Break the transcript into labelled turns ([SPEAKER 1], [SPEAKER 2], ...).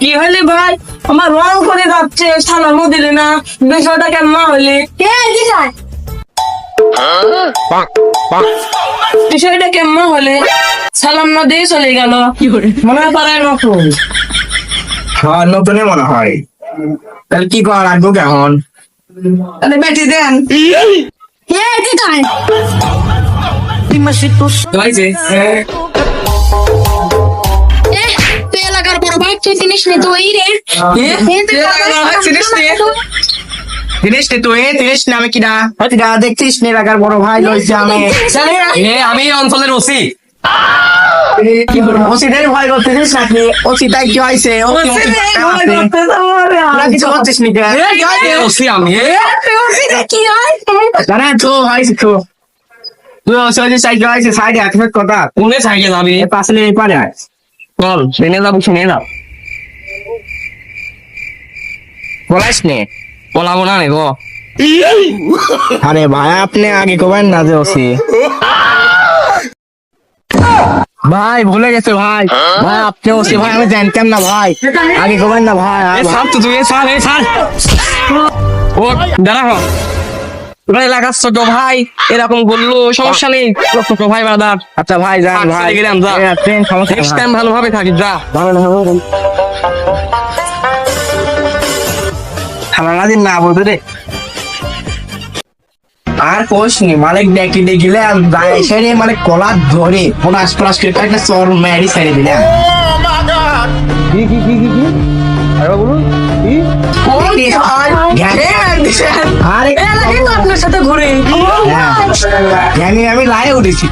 [SPEAKER 1] কি হইলে ভাই? আমার রং করে যাচ্ছে সালামও দিলে না। বিষয়টা কেমন হইলে বিষয়টা কেমন হলে? সালাম না দিয়ে চলে গেল। মনে পারে নতুন
[SPEAKER 2] হ্যাঁ নতুনই মনে হয়। তাহলে কি করা লাগবো কেমন তাহলে বেটি দেন।
[SPEAKER 3] তুই তুই জিনিস নে তো এই রে
[SPEAKER 2] জিনিস নে তুই জিনিস না আমি কিনা গা দেখছিস নে এলাকার বড় ভাই লইছে আমি
[SPEAKER 4] এ আমি অঞ্চলের ওসি
[SPEAKER 2] ওসিদের ভয় করতেছিস নাকি ওসি তাই কি হয়েছে কিছু করছিস নি
[SPEAKER 4] ওসি আমি এ?
[SPEAKER 2] জানা তো হয়েছে তো তুই ওসি হয়েছে সাইড হয়েছে সাইডে হাতে কথা
[SPEAKER 4] কোনে সাইকেল যাবি
[SPEAKER 2] এ পাশে পারে
[SPEAKER 4] চল ট্রেনে যাব শুনে না
[SPEAKER 2] বলাইস নে
[SPEAKER 4] বলাবো না রে গো।
[SPEAKER 2] আরে ভাই আপনি আগে কবেন না যে ওসি। ভাই ভুলে গেছে ভাই। ভাই আপনি ওসি ভাই আমি জানতাম না ভাই। আগে কবেন না ভাই
[SPEAKER 4] এ ছাড় তো তুই এ ছাড় এ ছাড়। ও দাঁড়া হ। তোরা এলাকার ছোট ভাই। এরকম বলল সমস্যা নেই। ছোট ভাই বাদার
[SPEAKER 2] আচ্ছা ভাই যান ভাই।
[SPEAKER 4] গেলাম, যা।
[SPEAKER 2] ট্রেন সমস্যা
[SPEAKER 4] নেক্সট
[SPEAKER 2] নেই,
[SPEAKER 4] টাইম ভালোভাবে থাকিস যা।
[SPEAKER 2] ভালো না না দিন না বলতে রে আর কোশ নি মালিক ডেকে ডেকিলে আর সেরে মানে কলা ধরে কোন আশপাশ করে একটা চর মেরি সেরে দিলে। কি কি কি কি কি? আরে বলুন কি? আরে
[SPEAKER 1] আপনার সাথে ঘুরে।
[SPEAKER 2] হ্যাঁ। আমি লাই উঠেছি।